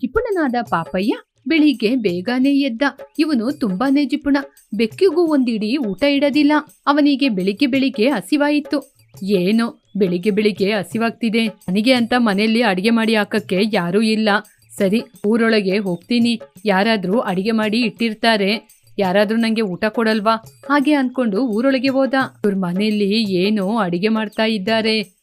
ಜಿಪುಣನಾದ ಪಾಪಯ್ಯ ಬೆಳಿಗ್ಗೆ ಬೇಗನೆ ಎದ್ದ. ಇವನು ತುಂಬಾನೇ ಜಿಪುಣ. ಬೆಕ್ಕಿಗೂ ಒಂದಿಡಿ ಊಟ ಇಡದಿಲ್ಲ. ಅವನಿಗೆ ಬೆಳಿಗ್ಗೆ ಬೆಳಿಗ್ಗೆ ಹಸಿವಾಯಿತು. ಏನೋ, ಬೆಳಿಗ್ಗೆ ಬೆಳಿಗ್ಗೆ ಹಸಿವಾಗ್ತಿದೆ. ನನಗೆ ಅಂತ ಮನೆಯಲ್ಲಿ ಅಡಿಗೆ ಮಾಡಿ ಹಾಕಕ್ಕೆ ಯಾರೂ ಇಲ್ಲ. ಸರಿ, ಊರೊಳಗೆ ಹೋಗ್ತೀನಿ. ಯಾರಾದ್ರೂ ಅಡಿಗೆ ಮಾಡಿ ಇಟ್ಟಿರ್ತಾರೆ. ಯಾರಾದ್ರೂ ನಂಗೆ ಊಟ ಕೊಡಲ್ವಾ? ಹಾಗೆ ಅನ್ಕೊಂಡು ಊರೊಳಗೆ ಹೋದ. ಇವ್ರ ಮನೆಯಲ್ಲಿ ಏನೋ ಅಡಿಗೆ ಮಾಡ್ತಾ ಇದ್ದಾರೆ.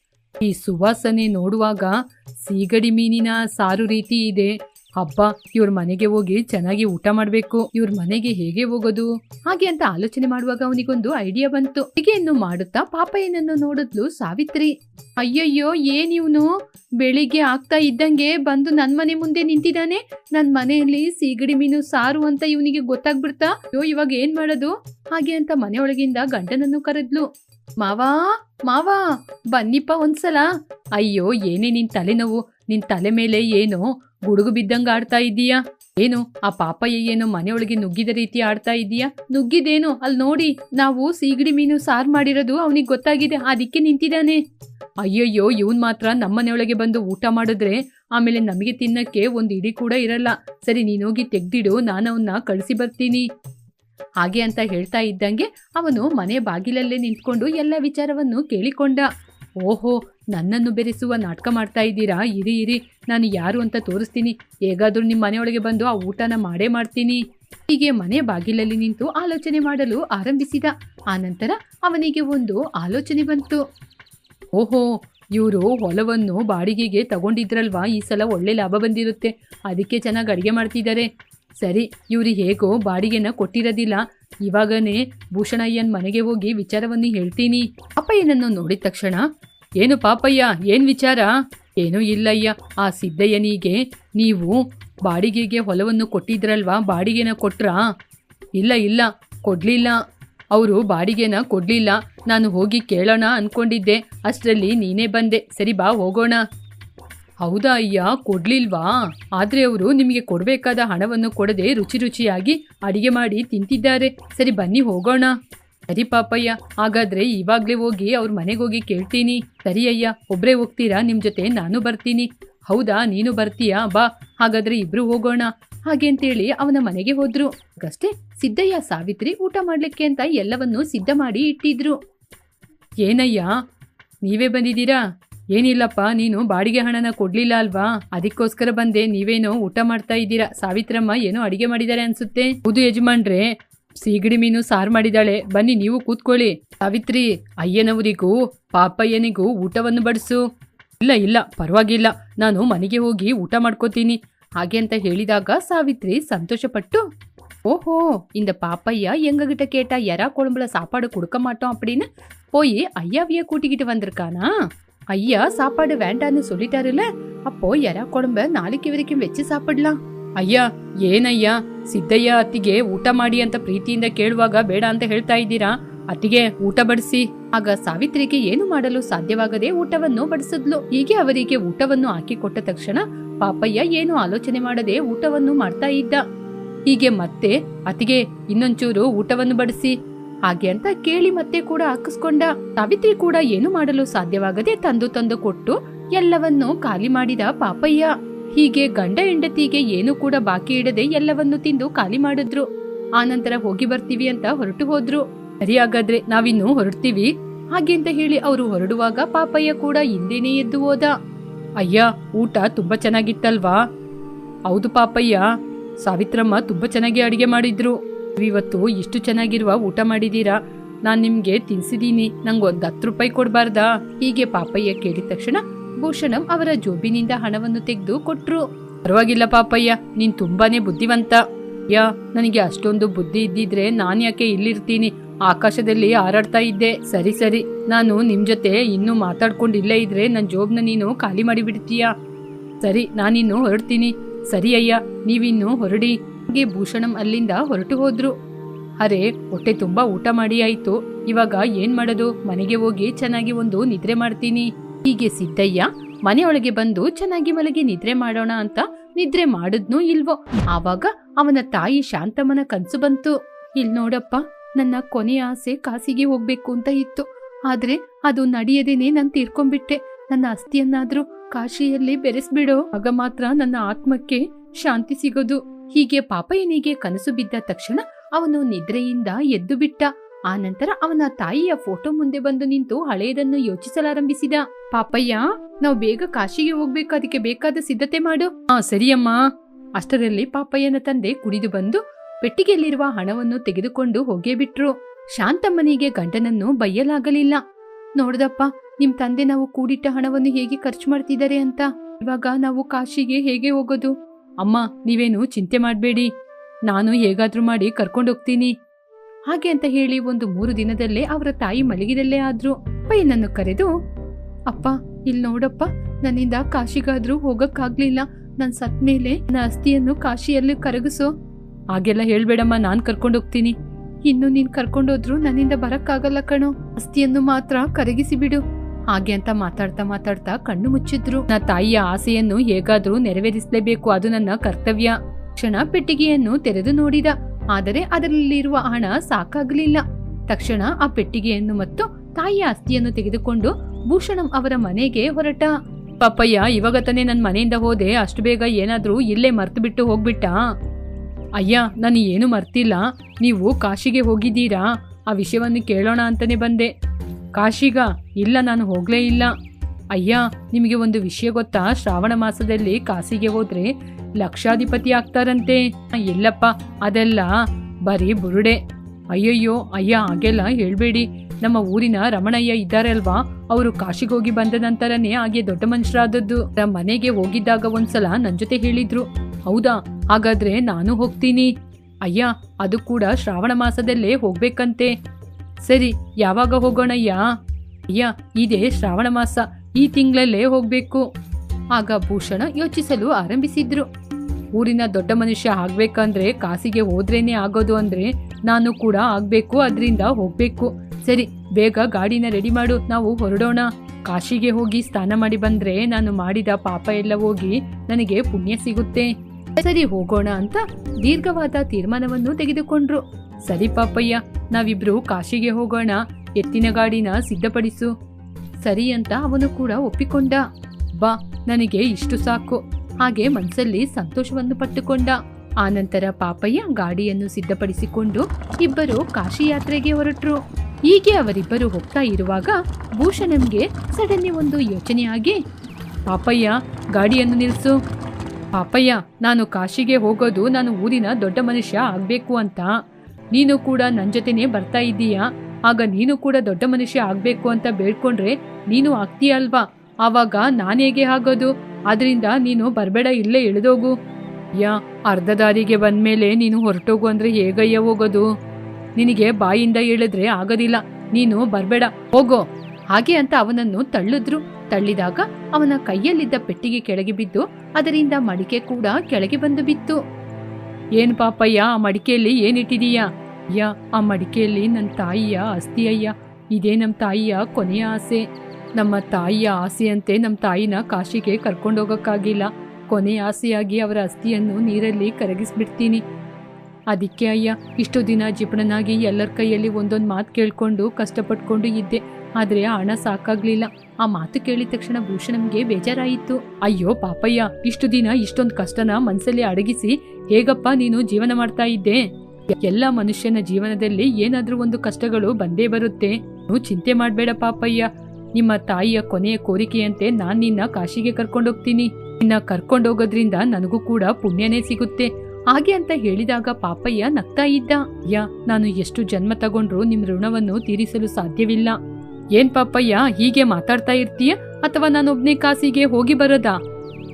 ಈ ಸುವಾಸನೆ ನೋಡುವಾಗ ಸೀಗಡಿ ಮೀನಿನ ಸಾರು ರೀತಿ ಇದೆ. ಹಬ್ಬ ಇವ್ರ ಮನೆಗೆ ಹೋಗಿ ಚೆನ್ನಾಗಿ ಊಟ ಮಾಡ್ಬೇಕು. ಇವ್ರ ಮನೆಗೆ ಹೇಗೆ ಹೋಗೋದು? ಹಾಗೆ ಅಂತ ಆಲೋಚನೆ ಮಾಡುವಾಗ ಅವನಿಗೊಂದು ಐಡಿಯಾ ಬಂತು. ಹೀಗೆಯನ್ನು ಮಾಡುತ್ತಾ ಪಾಪಯ್ಯನನ್ನು ನೋಡಿದ್ಲು ಸಾವಿತ್ರಿ. ಅಯ್ಯಯ್ಯೋ, ಏನ್ ಇವನು? ಬೆಳಿಗ್ಗೆ ಆಗ್ತಾ ಇದ್ದಂಗೆ ಬಂದು ನನ್ ಮನೆ ಮುಂದೆ ನಿಂತಿದ್ದಾನೆ? ನನ್ ಮನೆಯಲ್ಲಿ ಸೀಗಡಿ ಮೀನು ಸಾರು ಅಂತ ಇವನಿಗೆ ಗೊತ್ತಾಗ್ಬಿಡ್ತಾ? ಅಯ್ಯೋ, ಇವಾಗ ಏನ್ ಮಾಡೋದು? ಹಾಗೆ ಅಂತ ಮನೆಯೊಳಗಿಂದ ಗಂಡನನ್ನು ಕರೆದ್ಲು. ಮಾವಾ ಮಾವಾ, ಬನ್ನಿಪ್ಪ ಒಂದ್ಸಲ. ಅಯ್ಯೋ, ಏನೇ ನಿನ್ ತಲೆನೋವು? ನಿನ್ ತಲೆ ಮೇಲೆ ಏನೋ ಗುಡುಗು ಬಿದ್ದಂಗ ಆಡ್ತಾ ಇದ್ದೀಯಾ? ಏನು, ಆ ಪಾಪಯ್ಯ ಏನು ಮನೆಯೊಳಗೆ ನುಗ್ಗಿದ ರೀತಿ ಆಡ್ತಾ ಇದೀಯ ನುಗ್ಗಿದೇನು? ಅಲ್ಲಿ ನೋಡಿ, ನಾವು ಸೀಗಡಿ ಮೀನು ಸಾರ್ ಮಾಡಿರೋದು ಅವನಿಗೆ ಗೊತ್ತಾಗಿದೆ. ಅದಕ್ಕೆ ನಿಂತಿದ್ದಾನೆ. ಅಯ್ಯಯ್ಯೋ, ಇವನ್ ಮಾತ್ರ ನಮ್ಮನೆಯೊಳಗೆ ಬಂದು ಊಟ ಮಾಡಿದ್ರೆ ಆಮೇಲೆ ನಮಗೆ ತಿನ್ನಕ್ಕೆ ಒಂದು ಇಡಿ ಕೂಡ ಇರಲ್ಲ. ಸರಿ ನೀನೋಗಿ ತೆಗ್ದಿಡು, ನಾನು ಅವನ್ನ ಕಳಿಸಿ ಬರ್ತೀನಿ. ಹಾಗೆ ಅಂತ ಹೇಳ್ತಾ ಇದ್ದಂಗೆ ಅವನು ಮನೆ ಬಾಗಿಲಲ್ಲೇ ನಿಂತ್ಕೊಂಡು ಎಲ್ಲ ವಿಚಾರವನ್ನು ಕೇಳಿಕೊಂಡ. ಓಹೋ, ನನ್ನನ್ನು ಬೆರೆಸುವ ನಾಟಕ ಮಾಡ್ತಾ ಇದ್ದೀರಾ? ಇರಿ ಇರಿ, ನಾನು ಯಾರು ಅಂತ ತೋರಿಸ್ತೀನಿ. ಹೇಗಾದರೂ ನಿಮ್ಮ ಮನೆಯೊಳಗೆ ಬಂದು ಆ ಊಟನ ಮಾಡೇ ಮಾಡ್ತೀನಿ. ಹೀಗೆ ಮನೆ ಬಾಗಿಲಲ್ಲಿ ನಿಂತು ಆಲೋಚನೆ ಮಾಡಲು ಆರಂಭಿಸಿದ. ಆನಂತರ ಅವನಿಗೆ ಒಂದು ಆಲೋಚನೆ ಬಂತು. ಓಹೋ, ಇವರು ಹೊಲವನ್ನು ಬಾಡಿಗೆಗೆ ತಗೊಂಡಿದ್ರಲ್ವಾ? ಈ ಸಲ ಒಳ್ಳೆ ಲಾಭ ಬಂದಿರುತ್ತೆ. ಅದಕ್ಕೆ ಚೆನ್ನಾಗಿ ಅಡುಗೆ ಮಾಡ್ತಿದ್ದಾರೆ. ಸರಿ, ಇವ್ರು ಹೇಗೋ ಬಾಡಿಗೆನ ಕೊಟ್ಟಿರೋದಿಲ್ಲ. ಇವಾಗನೇ ಭೂಷಣಯ್ಯನ್ ಮನೆಗೆ ಹೋಗಿ ವಿಚಾರವನ್ನು ಹೇಳ್ತೀನಿ. ಅಪ್ಪಯ್ಯನನ್ನು ನೋಡಿದ ತಕ್ಷಣ, ಏನು ಪಾಪಯ್ಯ, ಏನ್ ವಿಚಾರ? ಏನೂ ಇಲ್ಲಯ್ಯ, ಆ ಸಿದ್ದಯ್ಯನಿಗೆ ನೀವು ಬಾಡಿಗೆಗೆ ಹೊಲವನ್ನು ಕೊಟ್ಟಿದ್ರಲ್ವಾ? ಬಾಡಿಗೆನ ಕೊಟ್ರಾ? ಇಲ್ಲ ಇಲ್ಲ, ಕೊಡ್ಲಿಲ್ಲ. ಅವರು ಬಾಡಿಗೆನ ಕೊಡ್ಲಿಲ್ಲ. ನಾನು ಹೋಗಿ ಕೇಳೋಣ ಅನ್ಕೊಂಡಿದ್ದೆ. ಅಷ್ಟರಲ್ಲಿ ನೀನೇ ಬಂದೆ. ಸರಿ, ಬಾ, ಹೋಗೋಣ. ಹೌದಾ ಅಯ್ಯ, ಕೊಡ್ಲಿಲ್ವಾ? ಆದ್ರೆ ಅವರು ನಿಮಗೆ ಕೊಡಬೇಕಾದ ಹಣವನ್ನು ಕೊಡದೆ ರುಚಿ ರುಚಿಯಾಗಿ ಅಡಿಗೆ ಮಾಡಿ ತಿಂತಿದ್ದಾರೆ. ಸರಿ, ಬನ್ನಿ ಹೋಗೋಣ. ಸರಿ ಪಾಪಯ್ಯ, ಹಾಗಾದ್ರೆ ಇವಾಗ್ಲೇ ಹೋಗಿ ಅವ್ರ ಮನೆಗೆ ಹೋಗಿ ಕೇಳ್ತೀನಿ. ಸರಿ ಅಯ್ಯ, ಒಬ್ರೇ ಹೋಗ್ತೀರಾ? ನಿಮ್ ಜೊತೆ ನಾನು ಬರ್ತೀನಿ. ಹೌದಾ, ನೀನು ಬರ್ತೀಯಾ? ಬಾ, ಹಾಗಾದ್ರೆ ಇಬ್ರು ಹೋಗೋಣ. ಹಾಗೆ ಅಂತೇಳಿ ಅವನ ಮನೆಗೆ ಹೋದ್ರು. ಅಷ್ಟೇ ಸಿದ್ದಯ್ಯ ಸಾವಿತ್ರಿ ಊಟ ಮಾಡ್ಲಿಕ್ಕೆ ಅಂತ ಎಲ್ಲವನ್ನೂ ಸಿದ್ಧ ಮಾಡಿ ಇಟ್ಟಿದ್ರು. ಏನಯ್ಯ, ನೀವೇ ಬಂದಿದ್ದೀರಾ? ಏನಿಲ್ಲಪ್ಪ ನೀನು ಬಾಡಿಗೆ ಹಣನ ಕೊಡ್ಲಿಲ್ಲ ಅಲ್ವಾ ಅದಕ್ಕೋಸ್ಕರ ಬಂದೆ ನೀವೇನೋ ಊಟ ಮಾಡ್ತಾ ಇದ್ದೀರಾ ಸಾವಿತ್ರಮ್ಮ ಏನೋ ಅಡಿಗೆ ಮಾಡಿದ್ದಾರೆ ಅನ್ಸುತ್ತೆ ಹೌದು ಯಜಮಾನ್ರೆ ಸೀಗಡಿ ಮೀನು ಸಾರು ಮಾಡಿದಾಳೆ ಬನ್ನಿ ನೀವು ಕೂತ್ಕೊಳ್ಳಿ ಸಾವಿತ್ರಿ ಅಯ್ಯನವರಿಗೂ ಪಾಪಯ್ಯನಿಗೂ ಊಟವನ್ನು ಬಡಿಸು ಇಲ್ಲ ಇಲ್ಲ ಪರವಾಗಿಲ್ಲ ನಾನು ಮನೆಗೆ ಹೋಗಿ ಊಟ ಮಾಡ್ಕೋತೀನಿ ಹಾಗೆ ಅಂತ ಹೇಳಿದಾಗ ಸಾವಿತ್ರಿ ಸಂತೋಷಪಟ್ಟು ஓஹோ இந்த பாப்பையா எங்ககிட்ட கேட்டா எறா குழம்புல சாப்பாடு கொடுக்க மாட்டோம் அப்படின்னு போய் ஐயாவையே கூட்டிக்கிட்டு வந்திருக்கானா ஐயா சாப்பாடு வேண்டான்னு சொல்லிட்டாருல அப்போ எறா குழம்ப நாளைக்கு வரைக்கும் வச்சு சாப்பிடலாம் ಅಯ್ಯ ಏನಯ್ಯ ಸಿದ್ದಯ್ಯ ಅತ್ತಿಗೆ ಊಟ ಮಾಡಿ ಅಂತ ಪ್ರೀತಿಯಿಂದ ಕೇಳುವಾಗ ಬೇಡ ಅಂತ ಹೇಳ್ತಾ ಇದ್ದೀರಾ ಅತ್ತಿಗೆ ಊಟ ಬಡಿಸಿ ಆಗ ಸಾವಿತ್ರಿಗೆ ಏನು ಮಾಡಲು ಸಾಧ್ಯವಾಗದೆ ಊಟವನ್ನು ಬಡಿಸಿದ್ಲು ಹೀಗೆ ಅವರಿಗೆ ಊಟವನ್ನು ಹಾಕಿಕೊಟ್ಟ ತಕ್ಷಣ ಪಾಪಯ್ಯ ಏನು ಆಲೋಚನೆ ಮಾಡದೆ ಊಟವನ್ನು ಮಾಡ್ತಾ ಇದ್ದ ಹೀಗೆ ಮತ್ತೆ ಅತಿಗೆ ಇನ್ನೊಂಚೂರು ಊಟವನ್ನು ಬಡಿಸಿ ಹಾಗೆ ಅಂತ ಕೇಳಿ ಮತ್ತೆ ಕೂಡ ಹಾಕಿಸ್ಕೊಂಡ ಸಾವಿತ್ರಿ ಕೂಡ ಏನು ಮಾಡಲು ಸಾಧ್ಯವಾಗದೆ ತಂದು ತಂದು ಕೊಟ್ಟು ಎಲ್ಲವನ್ನು ಖಾಲಿ ಮಾಡಿದ ಪಾಪಯ್ಯ. ಹೀಗೆ ಗಂಡ ಹೆಂಡತಿಗೆ ಏನು ಕೂಡ ಬಾಕಿ ಇಡದೆ ಎಲ್ಲವನ್ನು ತಿಂದು ಖಾಲಿ ಮಾಡಿದ್ರು. ಆನಂತರ ಹೋಗಿ ಬರ್ತೀವಿ ಅಂತ ಹೊರಟು ಹೋದ್ರು. ಸರಿ ಹಾಗಾದ್ರೆ ನಾವಿನ್ನು ಹೊರಡ್ತೀವಿ. ಹಾಗೆ ಅಂತ ಹೇಳಿ ಅವರು ಹೊರಡುವಾಗ ಪಾಪಯ್ಯ ಕೂಡ ಹಿಂದೆನೇ ಎದ್ದು ಹೋದ. ಅಯ್ಯ, ಊಟ ತುಂಬಾ ಚೆನ್ನಾಗಿತ್ತಲ್ವಾ? ಹೌದು ಪಾಪಯ್ಯ, ಸಾವಿತ್ರಮ್ಮ ತುಂಬಾ ಚೆನ್ನಾಗಿ ಅಡಿಗೆ ಮಾಡಿದ್ರು. ಇವತ್ತು ಇಷ್ಟು ಚೆನ್ನಾಗಿರುವ ಊಟ ಮಾಡಿದೀರಾ? ನಾನು ನಿಮ್ಗೆ ತಿನ್ಸಿದ್ದೀನಿ ನಂಗೆ ಒಂದ್ ಹತ್ತು ರೂಪಾಯಿ ಕೊಡಬಾರ್ದಾ? ಹೀಗೆ ಪಾಪಯ್ಯ ಕೇಳಿದ ತಕ್ಷಣ ಭೂಷಣಂ ಅವರ ಜೋಬಿನಿಂದ ಹಣವನ್ನು ತೆಗೆದು ಕೊಟ್ರು. ಪರವಾಗಿಲ್ಲ ಪಾಪಯ್ಯ, ನೀನ್ ತುಂಬಾನೇ ಬುದ್ಧಿವಂತ. ಯಾ, ನನಗೆ ಅಷ್ಟೊಂದು ಬುದ್ಧಿ ಇದ್ದಿದ್ರೆ ನಾನ್ ಯಾಕೆ ಇಲ್ಲಿರ್ತೀನಿ? ಆಕಾಶದಲ್ಲಿ ಹಾರಾಡ್ತಾ ಇದ್ದೆ. ಸರಿ ಸರಿ. ನಾನು ನಿಮ್ ಜೊತೆ ಇನ್ನೂ ಮಾತಾಡ್ಕೊಂಡು ಇಲ್ಲೇ ಇದ್ರೆ ನನ್ನ ಜೋಬ್ನ ನೀನು ಖಾಲಿ ಮಾಡಿಬಿಡ್ತೀಯಾ? ಸರಿ, ನಾನಿನ್ನು ಹೊರಡ್ತೀನಿ. ಸರಿ ಅಯ್ಯ, ನೀವಿನ್ನು ಹೊರಡಿ. ಹಾಗೆ ಭೂಷಣಂ ಅಲ್ಲಿಂದ ಹೊರಟು ಹೋದ್ರು. ಅರೆ, ಹೊಟ್ಟೆ ತುಂಬಾ ಊಟ ಮಾಡಿ ಆಯ್ತು. ಇವಾಗ ಏನ್ ಮಾಡೋದು? ಮನೆಗೆ ಹೋಗಿ ಚೆನ್ನಾಗಿ ಒಂದು ನಿದ್ರೆ ಮಾಡ್ತೀನಿ. ಹೀಗೆ ಸಿದ್ದಯ್ಯ ಮನೆಯೊಳಗೆ ಬಂದು ಚೆನ್ನಾಗಿ ಮಲಗಿ ನಿದ್ರೆ ಮಾಡೋಣ ಅಂತ ನಿದ್ರೆ ಮಾಡಿದ್ನೋ ಇಲ್ವೋ? ಆವಾಗ ಅವನ ತಾಯಿ ಶಾಂತಮ್ಮನ ಕನಸು ಬಂತು. ಇಲ್ ನೋಡಪ್ಪ, ನನ್ನ ಕೊನೆಯ ಆಸೆ ಕಾಸಿಗೆ ಹೋಗ್ಬೇಕು ಅಂತ ಇತ್ತು. ಆದ್ರೆ ಅದು ನಡೆಯದೇನೆ ನಾನು ತೀರ್ಕೊಂಡ್ಬಿಟ್ಟೆ. ನನ್ನ ಅಸ್ಥಿಯನ್ನಾದ್ರೂ ಕಾಶಿಯಲ್ಲಿ ಬೆರೆಸ್ಬಿಡೋ. ಆಗ ಮಾತ್ರ ನನ್ನ ಆತ್ಮಕ್ಕೆ ಶಾಂತಿ ಸಿಗೋದು. ಹೀಗೆ ಪಾಪಯ್ಯನಿಗೆ ಕನಸು ಬಿದ್ದ ತಕ್ಷಣ ಅವನು ನಿದ್ರೆಯಿಂದ ಎದ್ದು ಬಿಟ್ಟ ಆ ನಂತರ ಅವನ ತಾಯಿಯ ಫೋಟೋ ಮುಂದೆ ಬಂದು ನಿಂತು ಹಳೆಯದನ್ನು ಯೋಚಿಸಲಾರಂಭಿಸಿದ. ಪಾಪಯ್ಯ, ನಾವು ಬೇಗ ಕಾಶಿಗೆ ಹೋಗ್ಬೇಕು, ಅದಕ್ಕೆ ಬೇಕಾದ ಸಿದ್ಧತೆ ಮಾಡು. ಹಾ ಸರಿಯಮ್ಮ. ಅಷ್ಟರಲ್ಲಿ ಪಾಪಯ್ಯನ ತಂದೆ ಕುಡಿದು ಬಂದು ಪೆಟ್ಟಿಗೆಯಲ್ಲಿರುವ ಹಣವನ್ನು ತೆಗೆದುಕೊಂಡು ಹೋಗೇ ಬಿಟ್ರು. ಶಾಂತಮ್ಮನಿಗೆ ಗಂಡನನ್ನು ಬೈಯಲಾಗಲಿಲ್ಲ. ನೋಡ್ದಪ್ಪ, ನಿಮ್ ತಂದೆ ನಾವು ಕೂಡಿಟ್ಟ ಹಣವನ್ನು ಹೇಗೆ ಖರ್ಚು ಮಾಡ್ತಿದ್ದಾರೆ ಅಂತ. ಇವಾಗ ನಾವು ಕಾಶಿಗೆ ಹೇಗೆ ಹೋಗೋದು? ಅಮ್ಮ, ನೀವೇನು ಚಿಂತೆ ಮಾಡಬೇಡಿ. ನಾನು ಹೇಗಾದ್ರೂ ಮಾಡಿ ಕರ್ಕೊಂಡೋಗ್ತೀನಿ. ಹಾಗೆ ಅಂತ ಹೇಳಿ ಒಂದು ಮೂರು ದಿನದಲ್ಲೇ ಅವರ ತಾಯಿ ಮಲಗಿದಲ್ಲೇ ಆದ್ರು. ಪೈನನ್ನು ಕರೆದು, ಅಪ್ಪ, ಇಲ್ಲಿ ನೋಡಪ್ಪ, ನನ್ನಿಂದ ಕಾಶಿಗಾದ್ರೂ ಹೋಗಕ್ಕಾಗ್ಲಿಲ್ಲ. ನಾನು ಸತ್ ಮೇಲೆ ನನ್ನ ಅಸ್ಥಿಯನ್ನು ಕಾಶಿಯಲ್ಲಿ ಕರಗಿಸು. ಹಾಗೆಲ್ಲ ಹೇಳ್ಬೇಡಮ್ಮ, ನಾನ್ ಕರ್ಕೊಂಡೋಗ್ತೀನಿ. ಇನ್ನು ನೀನ್ ಕರ್ಕೊಂಡೋದ್ರು ನನ್ನಿಂದ ಬರಕ್ಕಾಗಲ್ಲ ಕಣೋ. ಅಸ್ಥಿಯನ್ನು ಮಾತ್ರ ಕರಗಿಸಿ ಬಿಡು. ಹಾಗೆ ಅಂತ ಮಾತಾಡ್ತಾ ಮಾತಾಡ್ತಾ ಕಣ್ಣು ಮುಚ್ಚಿದ್ರು. ನನ್ನ ತಾಯಿಯ ಆಸೆಯನ್ನು ಹೇಗಾದ್ರೂ ನೆರವೇರಿಸಲೇಬೇಕು. ಅದು ನನ್ನ ಕರ್ತವ್ಯ. ಕ್ಷಣ ಪೆಟ್ಟಿಗೆಯನ್ನು ತೆರೆದು ನೋಡಿದ. ಆದರೆ ಅದರಲ್ಲಿರುವ ಹಣ ಸಾಕಾಗಲಿಲ್ಲ. ತಕ್ಷಣ ಆ ಪೆಟ್ಟಿಗೆಯನ್ನು ಮತ್ತು ತಾಯಿಯ ಆಸ್ತಿಯನ್ನು ತೆಗೆದುಕೊಂಡು ಭೂಷಣಂ ಅವರ ಮನೆಗೆ ಹೊರಟ. ಪಾಪಯ್ಯ ಇವಾಗ ತಾನೇ ನನ್ನ ಮನೆಯಿಂದ ಹೋದೆ. ಅಷ್ಟು ಬೇಗ ಏನಾದರೂ ಇಲ್ಲೇ ಮರ್ತು ಬಿಟ್ಟು ಹೋಗ್ಬಿಟ್ಟ. ಅಯ್ಯ, ನಾನು ಏನು ಮರ್ತಿಲ್ಲ. ನೀವು ಕಾಶಿಗೆ ಹೋಗಿದ್ದೀರಾ? ಆ ವಿಷಯವನ್ನು ಕೇಳೋಣ ಅಂತಾನೆ ಬಂದೆ. ಕಾಶಿಗ, ಇಲ್ಲ ನಾನು ಹೋಗಲೇ ಇಲ್ಲ. ಅಯ್ಯ, ನಿಮಗೆ ಒಂದು ವಿಷಯ ಗೊತ್ತಾ? ಶ್ರಾವಣ ಮಾಸದಲ್ಲಿ ಕಾಶಿಗೆ ಹೋದ್ರೆ ಲಕ್ಷಾಧಿಪತಿ ಆಗ್ತಾರಂತೆ. ಎಲ್ಲಪ್ಪ ಅದೆಲ್ಲ ಬರೀ ಬುರುಡೆ. ಅಯ್ಯಯ್ಯೋ, ಅಯ್ಯ, ಹಾಗೆಲ್ಲ ಹೇಳ್ಬೇಡಿ. ನಮ್ಮ ಊರಿನ ರಮಣಯ್ಯ ಇದ್ದಾರೆ ಅಲ್ವಾ ಅವರು ಕಾಶಿಗೆ ಹೋಗಿ ಬಂದ ನಂತರನೇ ಹಾಗೆ ದೊಡ್ಡ ಮನುಷ್ಯರಾದದ್ದು. ನಮ್ಮ ಮನೆಗೆ ಹೋಗಿದ್ದಾಗ ಒಂದ್ಸಲ ನನ್ನ ಜೊತೆ ಹೇಳಿದ್ರು. ಹೌದಾ? ಹಾಗಾದ್ರೆ ನಾನು ಹೋಗ್ತೀನಿ. ಅಯ್ಯ, ಅದು ಕೂಡ ಶ್ರಾವಣ ಮಾಸದಲ್ಲೇ ಹೋಗ್ಬೇಕಂತೆ. ಸರಿ, ಯಾವಾಗ ಹೋಗೋಣಯ್ಯ? ಅಯ್ಯ, ಇದೇ ಶ್ರಾವಣ ಮಾಸ, ಈ ತಿಂಗಳಲ್ಲೇ ಹೋಗ್ಬೇಕು. ಆಗ ಭೂಷಣ ಯೋಚಿಸಲು ಆರಂಭಿಸಿದ್ರು. ಊರಿನ ದೊಡ್ಡ ಮನುಷ್ಯ ಆಗ್ಬೇಕಂದ್ರೆ ಕಾಸಿಗೆ ಹೋದ್ರೇನೆ ಆಗೋದು ಅಂದ್ರೆ ನಾನು ಕೂಡ ಆಗ್ಬೇಕು, ಅದರಿಂದ ಹೋಗ್ಬೇಕು. ಸರಿ, ಬೇಗ ಗಾಡಿನ ರೆಡಿ ಮಾಡು, ನಾವು ಹೊರಡೋಣ. ಕಾಶಿಗೆ ಹೋಗಿ ಸ್ನಾನ ಮಾಡಿ ಬಂದ್ರೆ ನಾನು ಮಾಡಿದ ಪಾಪ ಎಲ್ಲ ಹೋಗಿ ನನಗೆ ಪುಣ್ಯ ಸಿಗುತ್ತೆ. ಸರಿ, ಹೋಗೋಣ ಅಂತ ದೀರ್ಘವಾದ ತೀರ್ಮಾನವನ್ನು ತೆಗೆದುಕೊಂಡ್ರು. ಸರಿ ಪಾಪಯ್ಯ, ನಾವಿಬ್ರು ಕಾಶಿಗೆ ಹೋಗೋಣ, ಎತ್ತಿನ ಗಾಡಿನ ಸಿದ್ಧಪಡಿಸು. ಸರಿ ಅಂತ ಅವನು ಕೂಡ ಒಪ್ಪಿಕೊಂಡ. ಬಾ, ನನಗೆ ಇಷ್ಟು ಸಾಕು. ಹಾಗೆ ಮನಸ್ಸಲ್ಲಿ ಸಂತೋಷವನ್ನು ಪಟ್ಟುಕೊಂಡ. ಆನಂತರ ಪಾಪಯ್ಯ ಗಾಡಿಯನ್ನು ಸಿದ್ಧಪಡಿಸಿಕೊಂಡು ಇಬ್ಬರು ಕಾಶಿ ಯಾತ್ರೆಗೆ ಹೊರಟ್ರು. ಹೀಗೆ ಅವರಿಬ್ಬರು ಹೋಗ್ತಾ ಇರುವಾಗ ಭೂಷಣಂಗೆ ಸಡನ್ನಿ ಒಂದು ಯೋಚನೆ ಆಗಿ, ಪಾಪಯ್ಯ, ಗಾಡಿಯನ್ನು ನಿಲ್ಲಿಸು ಪಾಪಯ್ಯ, ನಾನು ಕಾಶಿಗೆ ಹೋಗೋದು ನಾನು ಊರಿನ ದೊಡ್ಡ ಮನುಷ್ಯ ಆಗ್ಬೇಕು ಅಂತ. ನೀನು ಕೂಡ ನನ್ನ ಜೊತೆನೇ ಬರ್ತಾ ಇದ್ದೀಯಾ? ಆಗ ನೀನು ಕೂಡ ದೊಡ್ಡ ಮನುಷ್ಯ ಆಗ್ಬೇಕು ಅಂತ ಬೇಡ್ಕೊಂಡ್ರೆ ನೀನು ಆಗ್ತೀಯ ಅಲ್ವಾ? ಆವಾಗ ನಾನೇಗೆ ಆಗೋದು? ಅದರಿಂದ ನೀನು ಬರಬೇಡ, ಇಲ್ಲೇ ಇಳಿದೋಗು. ಯಾ, ಅರ್ಧ ದಾರಿಗೆ ಬಂದ್ಮೇಲೆ ನೀನು ಹೊರಟೋಗು ಅಂದ್ರೆ ಹೇಗಯ್ಯ ಹೋಗೋದು? ನಿನಗೆ ಬಾಯಿಂದ ಹೇಳಿದ್ರೆ ಆಗೋದಿಲ್ಲ, ನೀನು ಬರಬೇಡ, ಹೋಗೋ. ಹಾಗೆ ಅಂತ ಅವನನ್ನು ತಳ್ಳಿದ್ರು. ತಳ್ಳಿದಾಗ ಅವನ ಕೈಯಲ್ಲಿದ್ದ ಪೆಟ್ಟಿಗೆ ಕೆಳಗೆ ಬಿದ್ದು ಅದರಿಂದ ಮಡಿಕೆ ಕೂಡ ಕೆಳಗೆ ಬಂದು ಬಿತ್ತು. ಏನ್ ಪಾಪಯ್ಯ, ಆ ಮಡಿಕೆಯಲ್ಲಿ ಏನಿಟ್ಟಿದೀಯಾ ಅಯ್ಯ, ಆ ಮಡಿಕೆಯಲ್ಲಿ ನನ್ನ ತಾಯಿಯ ಅಸ್ಥಿ ಅಯ್ಯ. ಇದೇ ನಮ್ಮ ತಾಯಿಯ ಕೊನೆಯ ಆಸೆ. ನಮ್ಮ ತಾಯಿಯ ಆಸೆಯಂತೆ ನಮ್ಮ ತಾಯಿನ ಕಾಶಿಗೆ ಕರ್ಕೊಂಡೋಗಕ್ಕಾಗಿಲ್ಲ. ಕೊನೆಯ ಆಸೆಯಾಗಿ ಅವರ ಅಸ್ಥಿಯನ್ನು ನೀರಲ್ಲಿ ಕರಗಿಸ್ಬಿಡ್ತೀನಿ. ಅದಕ್ಕೆ ಅಯ್ಯ, ಇಷ್ಟು ದಿನ ಜಿಪಣನಾಗಿ ಎಲ್ಲರ ಕೈಯಲ್ಲಿ ಒಂದೊಂದು ಮಾತು ಕೇಳ್ಕೊಂಡು ಕಷ್ಟಪಟ್ಕೊಂಡು ಇದ್ದೆ. ಆದ್ರೆ ಹಣ ಸಾಕಾಗ್ಲಿಲ್ಲ. ಆ ಮಾತು ಕೇಳಿದ ತಕ್ಷಣ ಭೂಷಣಂಗೆ ಬೇಜಾರಾಯಿತು. ಅಯ್ಯೋ ಪಾಪಯ್ಯ, ಇಷ್ಟು ದಿನ ಇಷ್ಟೊಂದು ಕಷ್ಟನ ಮನಸ್ಸಲ್ಲಿ ಅಡಗಿಸಿ ಹೇಗಪ್ಪ ನೀನು ಜೀವನ ಮಾಡ್ತಾ ಇದ್ದೆ? ಎಲ್ಲ ಮನುಷ್ಯನ ಜೀವನದಲ್ಲಿ ಏನಾದ್ರೂ ಒಂದು ಕಷ್ಟಗಳು ಬಂದೇ ಬರುತ್ತೆ. ಚಿಂತೆ ಮಾಡ್ಬೇಡ ಪಾಪಯ್ಯ. ನಿಮ್ಮ ತಾಯಿಯ ಕೊನೆಯ ಕೋರಿಕೆಯಂತೆ ನಾನ್ ನಿನ್ನ ಕಾಶಿಗೆ ಕರ್ಕೊಂಡೋಗ್ತೀನಿ ನಿನ್ನ ಕರ್ಕೊಂಡೋಗೋದ್ರಿಂದ ನನಗೂ ಕೂಡ ಪುಣ್ಯನೇ ಸಿಗುತ್ತೆ. ಹಾಗೆ ಅಂತ ಹೇಳಿದಾಗ ಪಾಪಯ್ಯ ನಗ್ತಾ ಇದ್ದ. ಯಾ ನಾನು ಎಷ್ಟು ಜನ್ಮ ತಗೊಂಡ್ರು ನಿಮ್ ಋಣವನ್ನು ತೀರಿಸಲು ಸಾಧ್ಯವಿಲ್ಲ. ಏನ್ ಪಾಪಯ್ಯ, ಹೀಗೆ ಮಾತಾಡ್ತಾ ಇರ್ತೀಯ ಅಥವಾ ನಾನೊಬ್ನೇ ಕಾಸಿಗೆ ಹೋಗಿ ಬರೋದಾ?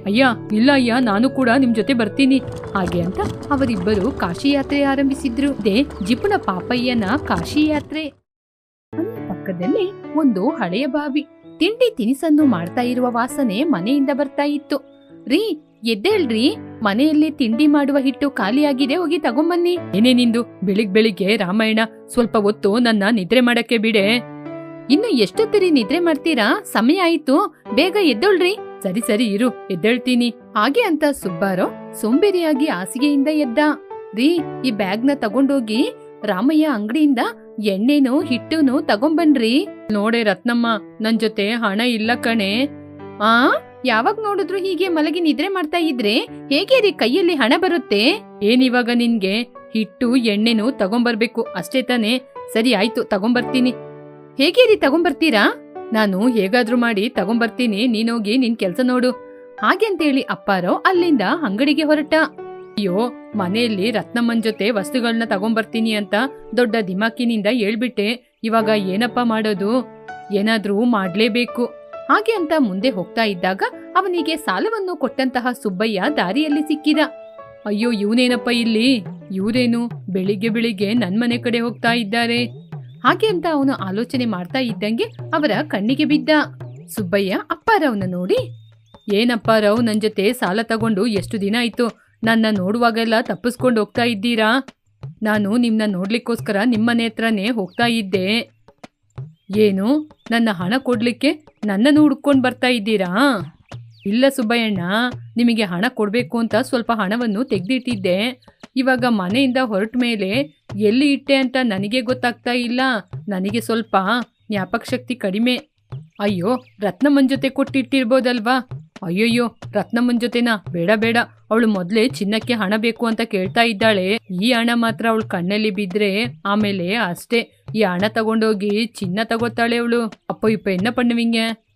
ಅಯ್ಯ, ಇಲ್ಲ ಅಯ್ಯ, ನಾನು ಕೂಡ ನಿಮ್ ಜೊತೆ ಬರ್ತೀನಿ. ಹಾಗೆ ಅಂತ ಅವರಿಬ್ಬರು ಕಾಶಿ ಯಾತ್ರೆ ಆರಂಭಿಸಿದ್ರು. ದೇ, ಜಿಪುಣ ಪಾಪಯ್ಯನ ಕಾಶಿ ಯಾತ್ರೆ. ಪಕ್ಕದಲ್ಲಿ ಒಂದು ಹಳೆಯ ಬಾವಿ. ತಿಂಡಿ ತಿನಿಸನ್ನು ಮಾಡ್ತಾ ಇರುವ ವಾಸನೆ ಮನೆಯಿಂದ ಬರ್ತಾ ಇತ್ತು. ರೀ, ಎದ್ದೇಳ್ರಿ. ಮನೆಯಲ್ಲಿ ತಿಂಡಿ ಮಾಡುವ ಹಿಟ್ಟು ಖಾಲಿಯಾಗಿದೆ, ಹೋಗಿ ತಗೊಂಬನ್ನಿ. ಏನೇ ನಿಂದು, ಬೆಳಿಗ್ ಬೆಳಿಗ್ಗೆ ರಾಮಾಯಣ, ಸ್ವಲ್ಪ ಹೊತ್ತು ನನ್ನ ನಿದ್ರೆ ಮಾಡಕ್ಕೆ ಬಿಡೆ. ಇನ್ನು ಎಷ್ಟೊತ್ತರಿ ನಿದ್ರೆ ಮಾಡ್ತೀರಾ? ಸಮಯ ಆಯ್ತು. ಬೇಗ ಎದ್ದೊಳ್ರಿ. ಸರಿ ಸರಿ ಇರು, ಎದ್ದೇಳ್ತೀನಿ. ಹಾಗೆ ಅಂತ ಸುಬ್ಬಾರೋ ಸೋಂಬೇರಿಯಾಗಿ ಹಾಸಿಗೆಯಿಂದ ಎದ್ದ. ರೀ, ಈ ಬ್ಯಾಗ್ನ ತಗೊಂಡೋಗಿ ರಾಮಯ್ಯ ಅಂಗಡಿಯಿಂದ ಎಣ್ಣೆನು, ಹಿಟ್ಟುನು ತಗೊಂಬನ್ರಿ. ನೋಡೆ ರತ್ನಮ್ಮ, ನನ್ ಜೊತೆ ಹಣ ಇಲ್ಲ ಕಣೆ. ಆ, ಯಾವಾಗ ನೋಡಿದ್ರು ಹೀಗೆ ಮಲಗಿ ನಿದ್ರೆ ಮಾಡ್ತಾ ಇದ್ರೆ ಹೇಗೆ ರೀ ಕೈಯಲ್ಲಿ ಹಣ ಬರುತ್ತೆ? ಏನಿವಾಗ ನಿನ್ಗೆ? ಹಿಟ್ಟು, ಎಣ್ಣೆನು ತಗೊಂಬರ್ಬೇಕು, ಅಷ್ಟೇ ತಾನೇ. ಸರಿ, ಆಯ್ತು, ತಗೊಂಬರ್ತೀನಿ. ಹೇಗೆ ರೀ ತಗೊಂಬರ್ತೀರಾ? ನಾನು ಹೇಗಾದ್ರೂ ಮಾಡಿ ತಗೊಂಬರ್ತೀನಿ ನೀನೋಗಿ ನಿನ್ ಕೆಲ್ಸ ನೋಡು. ಹಾಗೆ ಅಂತೇಳಿ ಅಪ್ಪಾರಾವ್ ಅಲ್ಲಿಂದ ಅಂಗಡಿಗೆ ಹೊರಟ. ಅಯ್ಯೋ, ಮನೆಯಲ್ಲಿ ರತ್ನಮ್ಮನ್ ಜೊತೆ ವಸ್ತುಗಳನ್ನ ತಗೊಂಬರ್ತೀನಿ ಅಂತ ದೊಡ್ಡ ದಿಮಾಕಿನಿಂದ ಹೇಳ್ಬಿಟ್ಟೆ. ಇವಾಗ ಏನಪ್ಪ ಮಾಡೋದು? ಏನಾದ್ರೂ ಮಾಡ್ಲೇಬೇಕು. ಹಾಗೆ ಅಂತ ಮುಂದೆ ಹೋಗ್ತಾ ಇದ್ದಾಗ ಅವನಿಗೆ ಸಾಲವನ್ನು ಕೊಟ್ಟಂತಹ ಸುಬ್ಬಯ್ಯ ದಾರಿಯಲ್ಲಿ ಸಿಕ್ಕಿದ. ಅಯ್ಯೋ, ಇವನೇನಪ್ಪ ಇಲ್ಲಿ? ಇವರೇನು ಬೆಳಿಗ್ಗೆ ಬೆಳಿಗ್ಗೆ ನನ್ ಮನೆ ಕಡೆ ಹೋಗ್ತಾ ಇದ್ದಾರೆ. ಹಾಗೆ ಅಂತ ಅವನು ಆಲೋಚನೆ ಮಾಡ್ತಾ ಇದ್ದಂಗೆ ಅವರ ಕಣ್ಣಿಗೆ ಬಿದ್ದ. ಸುಬ್ಬಯ್ಯ ಅಪ್ಪಾರವನ ನೋಡಿ. ಏನಪ್ಪ ರಾವ್, ನನ್ ಜೊತೆ ಸಾಲ ತಗೊಂಡು ಎಷ್ಟು ದಿನ ಆಯ್ತು? ನನ್ನ ನೋಡುವಾಗೆಲ್ಲ ತಪ್ಪಿಸ್ಕೊಂಡು ಹೋಗ್ತಾ ಇದ್ದೀರಾ? ನಾನು ನಿಮ್ನ ನೋಡ್ಲಿಕ್ಕೋಸ್ಕರ ನಿಮ್ಮನೆ ಹತ್ರನೇ ಹೋಗ್ತಾ ಇದ್ದೆ. ಏನು? ನನ್ನ ಹಣ ಕೊಡ್ಲಿಕ್ಕೆ ನನ್ನನ್ನು ಹುಡ್ಕೊಂಡು ಬರ್ತಾ ಇದ್ದೀರಾ? ಇಲ್ಲ ಸುಬ್ಬಯ್ಯಣ್ಣ, ನಿಮಗೆ ಹಣ ಕೊಡಬೇಕು ಅಂತ ಸ್ವಲ್ಪ ಹಣವನ್ನು ತೆಗೆದಿಟ್ಟಿದ್ದೆ. ಇವಾಗ ಮನೆಯಿಂದ ಹೊರಟ ಮೇಲೆ ಎಲ್ಲಿ ಇಟ್ಟೆ ಅಂತ ನನಗೆ ಗೊತ್ತಾಗ್ತಾ ಇಲ್ಲ. ನನಗೆ ಸ್ವಲ್ಪ ಜ್ಞಾಪಕ ಶಕ್ತಿ ಕಡಿಮೆ. ಅಯ್ಯೋ, ರತ್ನಮ್ಮನ ಜೊತೆ ಕೊಟ್ಟಿಟ್ಟಿರ್ಬೋದಲ್ವಾ? ಅಯ್ಯಯ್ಯೋ, ರತ್ನಮ್ಮನ ಜೊತೆನಾ? ಬೇಡ ಬೇಡ. ಅವಳು ಮೊದಲೇ ಚಿನ್ನಕ್ಕೆ ಹಣ ಬೇಕು ಅಂತ ಕೇಳ್ತಾ ಇದ್ದಾಳೆ. ಈ ಹಣ ಮಾತ್ರ ಅವಳು ಕಣ್ಣಲ್ಲಿ ಬಿದ್ದರೆ ಆಮೇಲೆ ಅಷ್ಟೇ. ಈ ಹಣ ತಗೊಂಡೋಗಿ ಚಿನ್ನ ತಗೋತಾಳೆ ಅವಳು. ಅಪ್ಪ ಇಪ್ಪ ಎನ್ನ ಪಣ್ಣವಿಂಗೆ?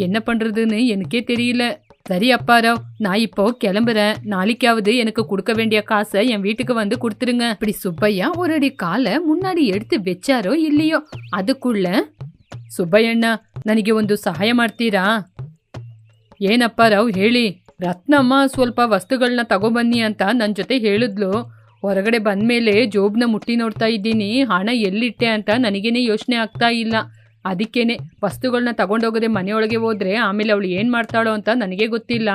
என்ன பண்றதுன்னு எனக்கே தெரியல சரி அப்பாராவ் நான் இப்போ கிளம்புறேன் நாளைக்காவது எனக்கு கொடுக்க வேண்டிய காசை என் வீட்டுக்கு வந்து கொடுத்துருங்க இப்படி சுப்பையா ஒரு அடி காலை முன்னாடி எடுத்து வச்சாரோ இல்லையோ அதுக்குள்ள ಸುಬ್ಬಯ್ಯಣ್ಣ ನನಗೆ ಒಂದು ಸಹಾಯ ಮಾಡ್ತೀರಾ ಏನಪ್ಪ ರಾವ್ ಹೇಳಿ ರತ್ನಮ್ಮ ಸ್ವಲ್ಪ ವಸ್ತುಗಳನ್ನ ತಗೊಬನ್ನಿ ಅಂತ ನನ್ನ ಜೊತೆ ಹೇಳಿದ್ಲು ಹೊರಗಡೆ ಬಂದ್ಮೇಲೆ ಜೋಬ್ನ ಮುಟ್ಟಿ ನೋಡ್ತಾ ಇದ್ದೀನಿ ಹಣ ಎಲ್ಲಿಟ್ಟೆ ಅಂತ ನನಗೇನೆ ಯೋಚನೆ ಆಗ್ತಾ ಇಲ್ಲ ಅದಕ್ಕೇನೆ ವಸ್ತುಗಳನ್ನ ತಗೊಂಡೋಗದೆ ಮನೆಯೊಳಗೆ ಹೋದ್ರೆ ಆಮೇಲೆ ಅವಳು ಏನು ಮಾಡ್ತಾಳೋ ಅಂತ ನನಗೆ ಗೊತ್ತಿಲ್ಲ.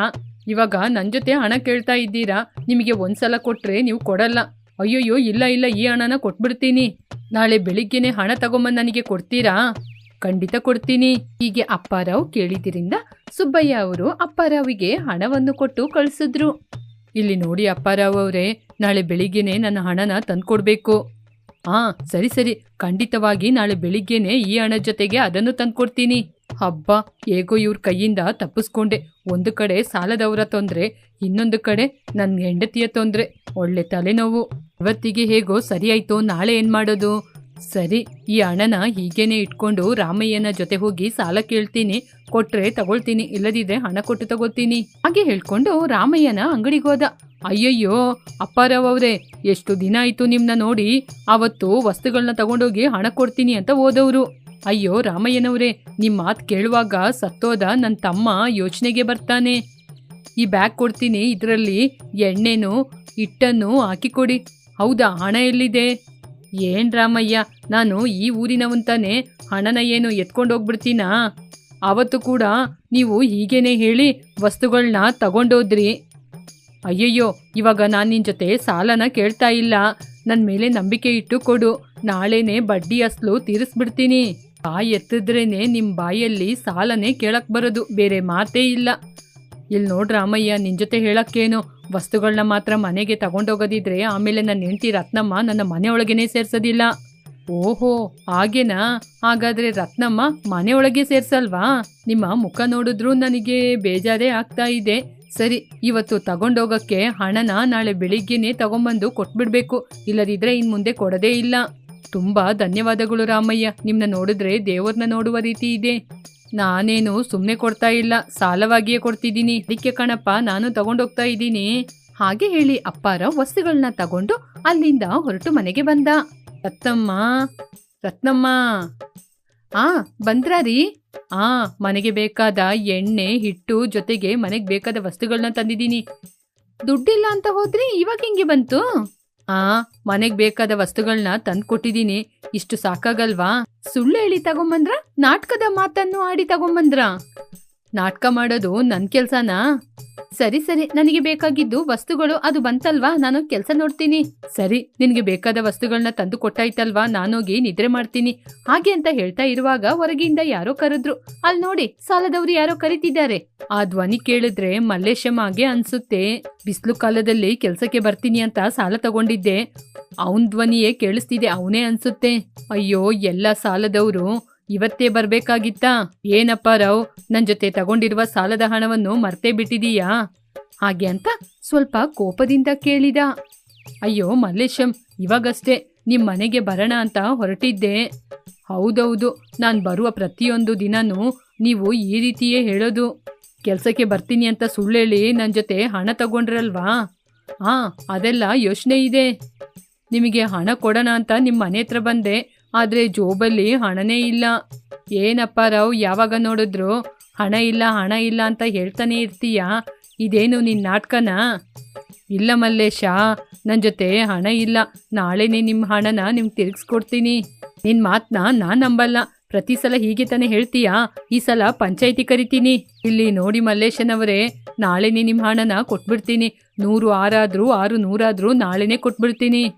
ಇವಾಗ ನನ್ನ ಜೊತೆ ಹಣ ಕೇಳ್ತಾ ಇದ್ದೀರಾ? ನಿಮಗೆ ಒಂದ್ಸಲ ಕೊಟ್ಟರೆ ನೀವು ಕೊಡಲ್ಲ. ಅಯ್ಯೋಯ್ಯೋ, ಇಲ್ಲ ಇಲ್ಲ, ಈ ಹಣನ ಕೊಟ್ಬಿಡ್ತೀನಿ. ನಾಳೆ ಬೆಳಿಗ್ಗೆನೆ ಹಣ ತಗೊಂಬಂದು ನನಗೆ ಕೊಡ್ತೀರಾ? ಖಂಡಿತ ಕೊಡ್ತೀನಿ. ಹೀಗೆ ಅಪ್ಪಾರಾವ್ ಕೇಳಿದ್ದರಿಂದ ಸುಬ್ಬಯ್ಯ ಅವರು ಅಪ್ಪಾರಾವಿಗೆ ಹಣವನ್ನು ಕೊಟ್ಟು ಕಳಿಸಿದ್ರು. ಇಲ್ಲಿ ನೋಡಿ ಅಪ್ಪಾರಾವ್ ಅವರೇ, ನಾಳೆ ಬೆಳಿಗ್ಗೆನೆ ನನ್ನ ಹಣನ ತಂದ್ಕೊಡ್ಬೇಕು. ಹಾ ಸರಿ ಸರಿ. ಖಂಡಿತವಾಗಿ ನಾಳೆ ಬೆಳಿಗ್ಗೆನೆ ಈ ಹಣ ಜೊತೆಗೆ ಅದನ್ನು ತಂದ್ಕೊಡ್ತೀನಿ. ಹಬ್ಬ, ಹೇಗೋ ಇವ್ರ ಕೈಯಿಂದ ತಪ್ಪಿಸ್ಕೊಂಡೆ. ಒಂದು ಕಡೆ ಸಾಲದವರ ತೊಂದರೆ, ಇನ್ನೊಂದು ಕಡೆ ನನ್ನ ಹೆಂಡತಿಯ ತೊಂದರೆ. ಒಳ್ಳೆ ತಲೆನೋವು. ಇವತ್ತಿಗೆ ಹೇಗೋ ಸರಿಯಾಯಿತು, ನಾಳೆ ಏನು ಮಾಡೋದು? ಸರಿ, ಈ ಹಣನ ಹೀಗೇನೆ ಇಟ್ಕೊಂಡು ರಾಮಯ್ಯನ ಜೊತೆ ಹೋಗಿ ಸಾಲ ಕೇಳ್ತೀನಿ. ಕೊಟ್ರೆ ತಗೊಳ್ತೀನಿ, ಇಲ್ಲದಿದ್ರೆ ಹಣ ಕೊಟ್ಟು ತಗೋತೀನಿ ಹಾಗೆ ಹೇಳ್ಕೊಂಡು ರಾಮಯ್ಯನ ಅಂಗಡಿಗೆ ಹೋದ. ಅಯ್ಯಯ್ಯೋ ಅಪ್ಪಾರಾವ್ ಅವ್ರೆ ಎಷ್ಟು ದಿನ ಆಯ್ತು ನಿಮ್ನ ನೋಡಿ, ಅವತ್ತು ವಸ್ತುಗಳನ್ನ ತಗೊಂಡೋಗಿ ಹಣ ಕೊಡ್ತೀನಿ ಅಂತ ಓದವರು ಅಯ್ಯೋ, ರಾಮಯ್ಯನವ್ರೆ, ನಿಮ್ ಮಾತು ಕೇಳುವಾಗ ಸತ್ತೋದ ನನ್ನ ತಮ್ಮ ಯೋಚನೆಗೆ ಬರ್ತಾನೆ. ಈ ಬ್ಯಾಗ್ ಕೊಡ್ತೀನಿ, ಇದರಲ್ಲಿ ಎಣ್ಣೆನು, ಹಿಟ್ಟನ್ನು ಹಾಕಿಕೊಡಿ. ಹೌದಾ, ಹಣ ಎಲ್ಲಿದೆ? ಏನ್ ರಾಮಯ್ಯ, ನಾನು ಈ ಊರಿನವಂತಾನೆ ಹಣನ ಏನು ಎತ್ಕೊಂಡು ಹೋಗ್ಬಿಡ್ತೀನಾ ಅವತ್ತು ಕೂಡ ನೀವು ಹೀಗೇನೆ ಹೇಳಿ ವಸ್ತುಗಳನ್ನ ತಗೊಂಡೋದ್ರಿ. ಅಯ್ಯಯ್ಯೋ, ಇವಾಗ ನಾನು ನಿನ್ನ ಜೊತೆ ಸಾಲನ ಕೇಳ್ತಾ ಇಲ್ಲ. ನನ್ನ ಮೇಲೆ ನಂಬಿಕೆ ಇಟ್ಟು ಕೊಡು. ನಾಳೆನೆ ಬಡ್ಡಿ ಅಸ್ಲು ತೀರಿಸ್ಬಿಡ್ತೀನಿ. ಬಾಯಿ ಎತ್ತಿದ್ರೇನೆ ನಿಮ್ಮ ಬಾಯಲ್ಲಿ ಸಾಲನೇ ಕೇಳಕ್ ಬರೋದು. ಬೇರೆ ಮಾತೇ ಇಲ್ಲ. ಇಲ್ಲಿ ನೋಡ್ರ ರಾಮಯ್ಯ, ನಿನ್ ಜೊತೆ ಹೇಳಕ್ಕೇನು? ವಸ್ತುಗಳನ್ನ ಮಾತ್ರ ಮನೆಗೆ ತಗೊಂಡೋಗೋದಿದ್ರೆ ಆಮೇಲೆ ನನ್ನ ಹೆಂಡತಿ ರತ್ನಮ್ಮ ನನ್ನ ಮನೆಯೊಳಗೇನೆ ಸೇರ್ಸೋದಿಲ್ಲ. ಓಹೋ, ಹಾಗೇನಾ? ಹಾಗಾದ್ರೆ ರತ್ನಮ್ಮ ಮನೆಯೊಳಗೆ ಸೇರ್ಸಲ್ವಾ? ನಿಮ್ಮ ಮುಖ ನೋಡಿದ್ರೂ ನನಗೆ ಬೇಜಾರೇ ಆಗ್ತಾ ಇದೆ. ಸರಿ, ಇವತ್ತು ತಗೊಂಡೋಗಕ್ಕೆ ಹಣನ ನಾಳೆ ಬೆಳಿಗ್ಗೆನೆ ತಗೊಂಬಂದು ಕೊಟ್ಬಿಡ್ಬೇಕು. ಇಲ್ಲದಿದ್ರೆ ಇನ್ ಮುಂದೆ ಕೊಡದೇ ಇಲ್ಲ. ತುಂಬಾ ಧನ್ಯವಾದಗಳು ರಾಮಯ್ಯ. ನಿಮ್ನ ನೋಡಿದ್ರೆ ದೇವರನ್ನ ನೋಡುವ ರೀತಿ ಇದೆ. ನಾನೇನು ಸುಮ್ಮನೆ ಕೊಡ್ತಾ ಇಲ್ಲ. ಸಾಲವಾಗಿಯೇ ಕೊಡ್ತಿದ್ದೀನಿ. ಅದಕ್ಕೆ ಕಣಪ್ಪ, ನಾನು ತಗೊಂಡೋಗ್ತಾ ಇದ್ದೀನಿ. ಹಾಗೆ ಹೇಳಿ ಅಪ್ಪಾರ ವಸ್ತುಗಳನ್ನ ತಗೊಂಡು ಅಲ್ಲಿಂದ ಹೊರಟು ಮನೆಗೆ ಬಂದ. ರತ್ನಮ್ಮ ರತ್ನಮ್ಮ. ಆ, ಬಂದ್ರಾರಿ? ಆ, ಮನೆಗೆ ಬೇಕಾದ ಎಣ್ಣೆ, ಹಿಟ್ಟು ಜೊತೆಗೆ ಮನೆಗೆ ಬೇಕಾದ ವಸ್ತುಗಳನ್ನ ತಂದಿದ್ದೀನಿ. ದುಡ್ಡಿಲ್ಲ ಅಂತ ಹೋದ್ರಿ ಇವಾಗ ಹಿಂಗೆ ಬಂತು? ಆ, ಮನೆಗ್ ಬೇಕಾದ ವಸ್ತುಗಳನ್ನ ತಂದು ಕೊಟ್ಟಿದ್ದೀನಿ ಇಷ್ಟು ಸಾಕಾಗಲ್ವಾ? ಸುಳ್ಳು ಹೇಳಿ ತಗೊಂಬಂದ್ರ ನಾಟಕದ ಮಾತನ್ನು ಆಡಿ ತಗೊಂಬಂದ್ರ? ನಾಟಕ ಮಾಡೋದು ನನ್ ಕೆಲ್ಸನಾ? ಸರಿ ಸರಿ. ನನಗೆ ಬೇಕಾಗಿದ್ದು ವಸ್ತುಗಳು ಅದು ಬಂತಲ್ವಾ? ನಾನು ಕೆಲಸ ನೋಡ್ತೀನಿ. ಸರಿ, ನಿನಗೆ ಬೇಕಾದ ವಸ್ತುಗಳನ್ನ ತಂದು ಕೊಟ್ಟಾಯ್ತಲ್ವಾ? ನಾನೋಗಿ ನಿದ್ರೆ ಮಾಡ್ತೀನಿ. ಹಾಗೆ ಅಂತ ಹೇಳ್ತಾ ಇರುವಾಗ ಹೊರಗಿಂದ ಯಾರೋ ಕರೆದ್ರು. ಅಲ್ಲಿ ನೋಡಿ, ಸಾಲದವ್ರು ಯಾರೋ ಕರೀತಿದ್ದಾರೆ. ಆ ಧ್ವನಿ ಕೇಳಿದ್ರೆ ಮಲ್ಲೇಶಮ್ಮಗೆ ಅನ್ಸುತ್ತೆ. ಬಿಸಿಲು ಕಾಲದಲ್ಲಿ ಕೆಲ್ಸಕ್ಕೆ ಬರ್ತೀನಿ ಅಂತ ಸಾಲ ತಗೊಂಡಿದ್ದೆ. ಅವನ್ ಧ್ವನಿಯೇ ಕೇಳಿಸ್ತಿದೆ, ಅವನೇ ಅನ್ಸುತ್ತೆ. ಅಯ್ಯೋ, ಎಲ್ಲ ಸಾಲದವರು. ಇವತ್ತೇ ಬರ್ಬೇಕಾಗಿತ್ತಾ? ಏನಪ್ಪ ರಾವ್, ನನ್ ಜೊತೆ ತಗೊಂಡಿರುವ ಸಾಲದ ಹಣವನ್ನು ಮರ್ತೇ ಬಿಟ್ಟಿದೀಯಾ? ಹಾಗೆ ಅಂತ ಸ್ವಲ್ಪ ಕೋಪದಿಂದ ಕೇಳಿದ. ಅಯ್ಯೋ ಮಲ್ಲೇಶಂ, ಇವಾಗಷ್ಟೇ ನಿಮ್ ಮನೆಗೆ ಬರೋಣ ಅಂತ ಹೊರಟಿದ್ದೆ. ಹೌದೌದು, ನಾನ್ ಬರುವ ಪ್ರತಿಯೊಂದು ದಿನನೂ ನೀವು ಈ ರೀತಿಯೇ ಹೇಳೋದು. ಕೆಲ್ಸಕ್ಕೆ ಬರ್ತೀನಿ ಅಂತ ಸುಳ್ಳೇಳಿ ನನ್ನ ಜೊತೆ ಹಣ ತಗೊಂಡ್ರಲ್ವಾ? ಹಾ ಅದೆಲ್ಲ ಯೋಚನೆ ಇದೆ. ನಿಮಗೆ ಹಣ ಕೊಡೋಣ ಅಂತ ನಿಮ್ಮ ಮನೆ ಹತ್ರ ಬಂದೆ. ಆದರೆ ಜೋಬಲ್ಲಿ ಹಣನೇ ಇಲ್ಲ. ಏನಪ್ಪ ರಾವ್, ಯಾವಾಗ ನೋಡಿದ್ರು ಹಣ ಇಲ್ಲ ಹಣ ಇಲ್ಲ ಅಂತ ಹೇಳ್ತಾನೆ ಇರ್ತೀಯಾ? ಇದೇನು ನಿನ್ನ ನಾಟಕನಾ? ಇಲ್ಲ ಮಲ್ಲೇಶ ನನ್ನ ಜೊತೆ ಹಣ ಇಲ್ಲ. ನಾಳೆನೇ ನಿಮ್ಮ ಹಣನ ನಿಮ್ಗೆ ತಿರುಗಿಸ್ಕೊಡ್ತೀನಿ. ನಿನ್ನ ಮಾತನ್ನ ನಾನು ನಂಬಲ್ಲ. ಪ್ರತಿ ಸಲ ಹೀಗೆ ತಾನೇ ಹೇಳ್ತೀಯಾ? ಈ ಸಲ ಪಂಚಾಯಿತಿ ಕರಿತೀನಿ. ಇಲ್ಲಿ ನೋಡಿ ಮಲ್ಲೇಶನವರೇ, ನಾಳೆನೇ ನಿಮ್ಮ ಹಣನ ಕೊಟ್ಬಿಡ್ತೀನಿ. ನೂರು ಆರಾದ್ರೂ ಆರು ನೂರಾದ್ರೂ ನಾಳೆನೇ ಕೊಟ್ಬಿಡ್ತೀನಿ.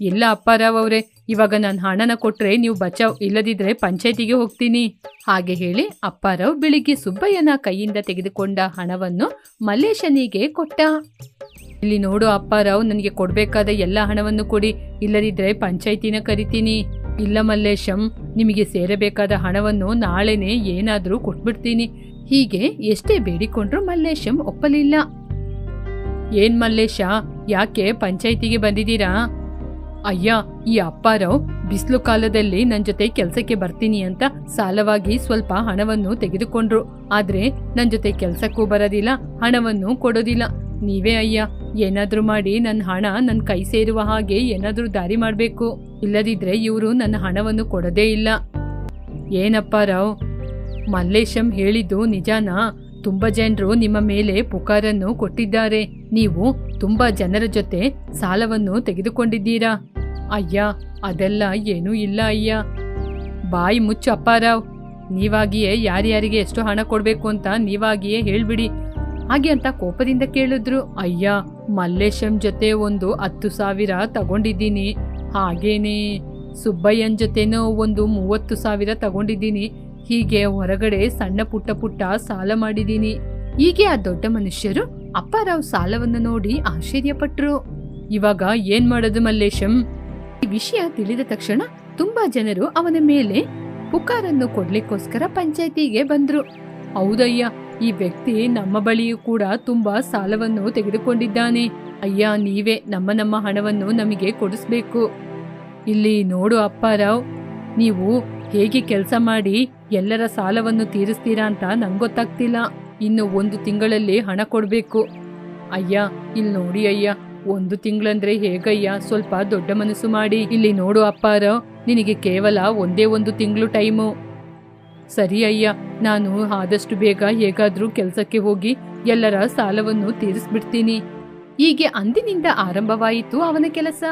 ಇಲ್ಲ ಅಪ್ಪಾರಾವ್ ಅವರೇ, ಇವಾಗ ನಾನು ಹಣನ ಕೊಟ್ರೆ ನೀವು ಬಚಾವ್ ಇಲ್ಲದಿದ್ರೆ ಪಂಚಾಯತಿಗೆ ಹೋಗ್ತೀನಿ. ಹಾಗೆ ಹೇಳಿ ಅಪ್ಪಾರಾವ್ ಬೆಳಿಗ್ಗೆ ಸುಬ್ಬಯ್ಯನ ಕೈಯಿಂದ ತೆಗೆದುಕೊಂಡ ಹಣವನ್ನು ಮಲ್ಲೇಶನಿಗೆ ಕೊಟ್ಟ. ಇಲ್ಲಿ ನೋಡು ಅಪ್ಪಾರಾವ್, ನನಗೆ ಕೊಡಬೇಕಾದ ಎಲ್ಲ ಹಣವನ್ನು ಕೊಡಿ, ಇಲ್ಲದಿದ್ರೆ ಪಂಚಾಯತಿನ ಕರಿತೀನಿ. ಇಲ್ಲ ಮಲ್ಲೇಶಂ, ನಿಮಗೆ ಸೇರಬೇಕಾದ ಹಣವನ್ನು ನಾಳೆನೇ ಏನಾದರೂ ಕೊಟ್ಬಿಡ್ತೀನಿ. ಹೀಗೆ ಎಷ್ಟೇ ಬೇಡಿಕೊಂಡ್ರು ಮಲ್ಲೇಶಂ ಒಪ್ಪಲಿಲ್ಲ. ಏನ್ ಮಲ್ಲೇಶ, ಯಾಕೆ ಪಂಚಾಯತಿಗೆ ಬಂದಿದ್ದೀರಾ? ಅಯ್ಯ, ಈ ಅಪ್ಪಾರಾವ್ ಬಿಸಿಲು ಕಾಲದಲ್ಲಿ ನನ್ನ ಜೊತೆ ಕೆಲಸಕ್ಕೆ ಬರ್ತೀನಿ ಅಂತ ಸಾಲವಾಗಿ ಸ್ವಲ್ಪ ಹಣವನ್ನು ತೆಗೆದುಕೊಂಡ್ರು. ಆದ್ರೆ ನನ್ನ ಜೊತೆ ಕೆಲಸಕ್ಕೂ ಬರೋದಿಲ್ಲ, ಹಣವನ್ನು ಕೊಡೋದಿಲ್ಲ. ನೀವೇ ಅಯ್ಯ, ಏನಾದ್ರೂ ಮಾಡಿ ನನ್ನ ಹಣ ನನ್ನ ಕೈ ಸೇರುವ ಹಾಗೆ ಏನಾದ್ರೂ ದಾರಿ ಮಾಡಬೇಕು. ಇಲ್ಲದಿದ್ರೆ ಇವರು ನನ್ನ ಹಣವನ್ನು ಕೊಡೋದೇ ಇಲ್ಲ. ಏನಪ್ಪ ರಾವ್ ಮಲ್ಲೇಶಂ ಹೇಳಿದ್ದು ನಿಜಾನಾ? ತುಂಬಾ ಜನರು ನಿಮ್ಮ ಮೇಲೆ ಪುಕಾರನ್ನು ಕೊಟ್ಟಿದ್ದಾರೆ. ನೀವು ತುಂಬಾ ಜನರ ಜೊತೆ ಸಾಲವನ್ನು ತೆಗೆದುಕೊಂಡಿದ್ದೀರಾ? ಅಯ್ಯ, ಅದೆಲ್ಲ ಏನೂ ಇಲ್ಲ ಅಯ್ಯ. ಬಾಯಿ ಮುಚ್ಚು ಅಪ್ಪಾರಾವ್ ನೀವಾಗಿಯೇ ಯಾರ್ಯಾರಿಗೆ ಎಷ್ಟು ಹಣ ಕೊಡಬೇಕು ಅಂತ ನೀವಾಗಿಯೇ ಹೇಳ್ಬಿಡಿ. ಹಾಗೆ ಅಂತ ಕೋಪದಿಂದ ಕೇಳಿದ್ರು. ಅಯ್ಯ, ಮಲ್ಲೇಶಂ ಜೊತೆ ಒಂದು ಹತ್ತು ಸಾವಿರ ತಗೊಂಡಿದ್ದೀನಿ. ಹಾಗೇನೇ, ಸುಬ್ಬಯ್ಯನ್ ಜೊತೆನೋ ಒಂದು ಮೂವತ್ತು ಸಾವಿರ ತಗೊಂಡಿದ್ದೀನಿ. ಹೀಗೆ ಹೊರಗಡೆ ಸಣ್ಣ ಪುಟ್ಟ ಪುಟ್ಟ ಸಾಲ ಮಾಡಿದ್ದೀನಿ. ಹೀಗೆ ಆ ದೊಡ್ಡ ಮನುಷ್ಯರು ಅಪ್ಪಾರಾವ್ ಸಾಲವನ್ನು ನೋಡಿ ಆಶ್ಚರ್ಯಪಟ್ರು. ಇವಾಗ ಏನ್ ಮಾಡೋದು ಮಲ್ಲೇಶಂ? ಈ ವಿಷಯ ತಿಳಿದ ತಕ್ಷಣ ತುಂಬಾ ಜನರು ಅವನ ಮೇಲೆ ಪುಕಾರನ್ನು ಕೊಡ್ಲಿಕ್ಕೋಸ್ಕರ ಪಂಚಾಯತಿಗೆ ಬಂದ್ರು. ಹೌದಯ್ಯ, ಈ ವ್ಯಕ್ತಿ ನಮ್ಮ ಬಳಿಯೂ ಕೂಡ ತುಂಬಾ ಸಾಲವನ್ನು ತೆಗೆದುಕೊಂಡಿದ್ದಾನೆ. ಅಯ್ಯ, ನೀವೇ ನಮ್ಮ ನಮ್ಮ ಹಣವನ್ನು ನಮಗೆ ಕೊಡಿಸ್ಬೇಕು. ಇಲ್ಲಿ ನೋಡು ಅಪ್ಪಾರಾವ್, ನೀವು ಹೇಗೆ ಕೆಲಸ ಮಾಡಿ ಎಲ್ಲರ ಸಾಲವನ್ನು ತೀರಿಸ್ತೀರಾ ಅಂತ ನಂಗೊತ್ತಾಗ್ತಿಲ್ಲ ಗೊತ್ತಾಗ್ತಿಲ್ಲ. ಇನ್ನು ಒಂದು ತಿಂಗಳಲ್ಲಿ ಹಣ ಕೊಡಬೇಕು. ಅಯ್ಯ, ಇಲ್ಲಿ ನೋಡಿ ಅಯ್ಯ, ಒಂದು ತಿಂಗಳಂದ್ರೆ ಹೇಗಯ್ಯ? ಸ್ವಲ್ಪ ದೊಡ್ಡ ಮನಸ್ಸು ಮಾಡಿ. ಇಲ್ಲಿ ನೋಡು ಅಪ್ಪಾರ, ನಿನಗೆ ಕೇವಲ ಒಂದೇ ಒಂದು ತಿಂಗಳು ಟೈಮು. ಸರಿ ಅಯ್ಯ, ನಾನು ಆದಷ್ಟು ಬೇಗ ಹೇಗಾದರೂ ಕೆಲಸಕ್ಕೆ ಹೋಗಿ ಎಲ್ಲರ ಸಾಲವನ್ನು ತೀರಿಸ್ಬಿಡ್ತೀನಿ. ಹೀಗೆ ಅಂದಿನಿಂದ ಆರಂಭವಾಯಿತು ಅವನ ಕೆಲಸ.